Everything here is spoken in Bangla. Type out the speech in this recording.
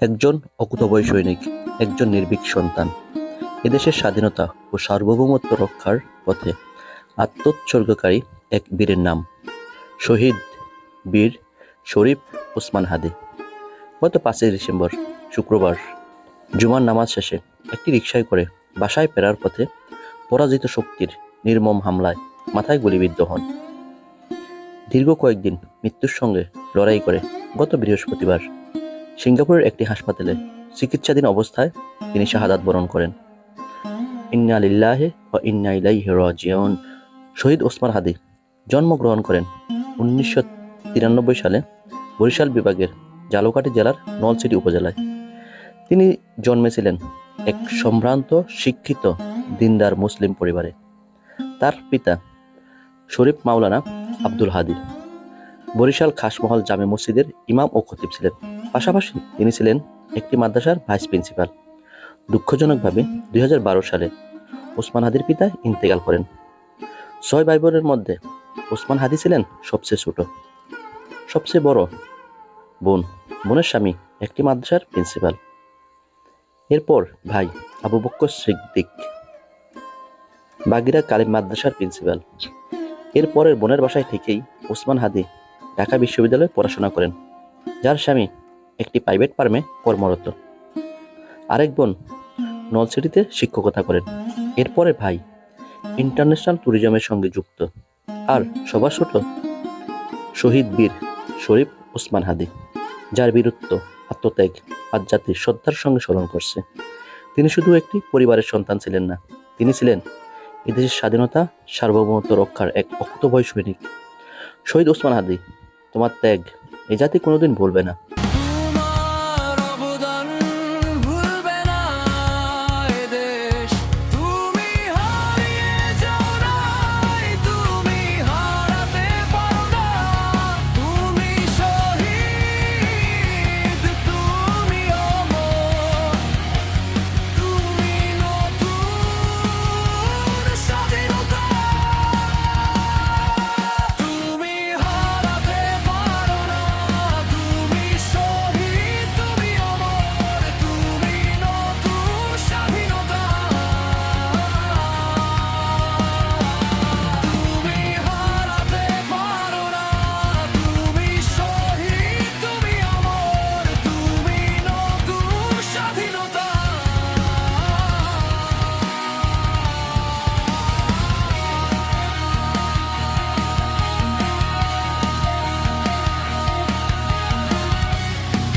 একজন অকুতোভয় সৈনিক, একজন নির্ভীক সন্তান, এদেশের স্বাধীনতা ও সার্বভৌমত্ব রক্ষার পথে আত্মোৎসর্গকারী এক বীরের নাম শহীদ বীর শরীফ ওসমান হাদি। গত পাঁচই ডিসেম্বর শুক্রবার জুমার নামাজ শেষে একটি রিকশায় করে বাসায় ফেরার পথে পরাজিত শক্তির নির্মম হামলায় মাথায় গুলিবিদ্ধ হন। দীর্ঘ কয়েকদিন মৃত্যুর সঙ্গে লড়াই করে গত বৃহস্পতিবার সিঙ্গাপুরের একটি হাসপাতালে চিকিৎসাধীন অবস্থায় তিনি শাহাদাত বরণ করেন। ইন্না লিল্লাহে ও ইন্না ইলাইহি রাজিউন। শহীদ ওসমান হাদি জন্মগ্রহণ করেন উনিশশো তিরানব্বই সালে বরিশাল বিভাগের জালকাঠি জেলার নলসিটি উপজেলায়। তিনি জন্মেছিলেন এক সম্ভ্রান্ত, শিক্ষিত, দিনদার মুসলিম পরিবারে। তার পিতা শরীফ মাওলানা আব্দুল হাদি বরিশাল খাসমহল জামে মসজিদের ইমাম ও খতিব ছিলেন। পাশাপাশি তিনি ছিলেন একটি মাদ্রাসার ভাইস প্রিন্সিপাল। দুঃখজনকভাবে দুই হাজার বারো সালে ওসমান হাদির পিতা ইন্তেকাল করেন। ছয় ভাই বোনের মধ্যে ওসমান হাদি ছিলেন সবচেয়ে ছোট। সবচেয়ে বড় বোন বোনের স্বামী একটি মাদ্রাসার প্রিন্সিপাল। এরপর ভাই আবু বক্কর সিদ্দিক। বাগিরা কালিম মাদ্রাসার প্রিন্সিপাল। এরপরের বোনের বাসায় থেকেই ওসমান হাদি ঢাকা বিশ্ববিদ্যালয়ে পড়াশোনা করেন, যার স্বামী একটি প্রাইভেট ফার্মে কর্মরত। আরেক বোন নলসিটিতে শিক্ষকতা করেন। এরপরে ভাই ইন্টারন্যাশনাল ট্যুরিজমের সঙ্গে যুক্ত। আর সবার ছোট শহীদ বীর শরীফ ওসমান হাদি, যার বীরত্ব, আত্মত্যাগ আজ জাতির শ্রদ্ধার সঙ্গে স্মরণ করছে। তিনি শুধু একটি পরিবারের সন্তান ছিলেন না, তিনি ছিলেন এদেশের স্বাধীনতা সার্বভৌমত্ব রক্ষার এক অকুতভয় সৈনিক। শহীদ ওসমান হাদি তোমার ত্যাগ। এ জাতি কোনোদিন ভুলবে না।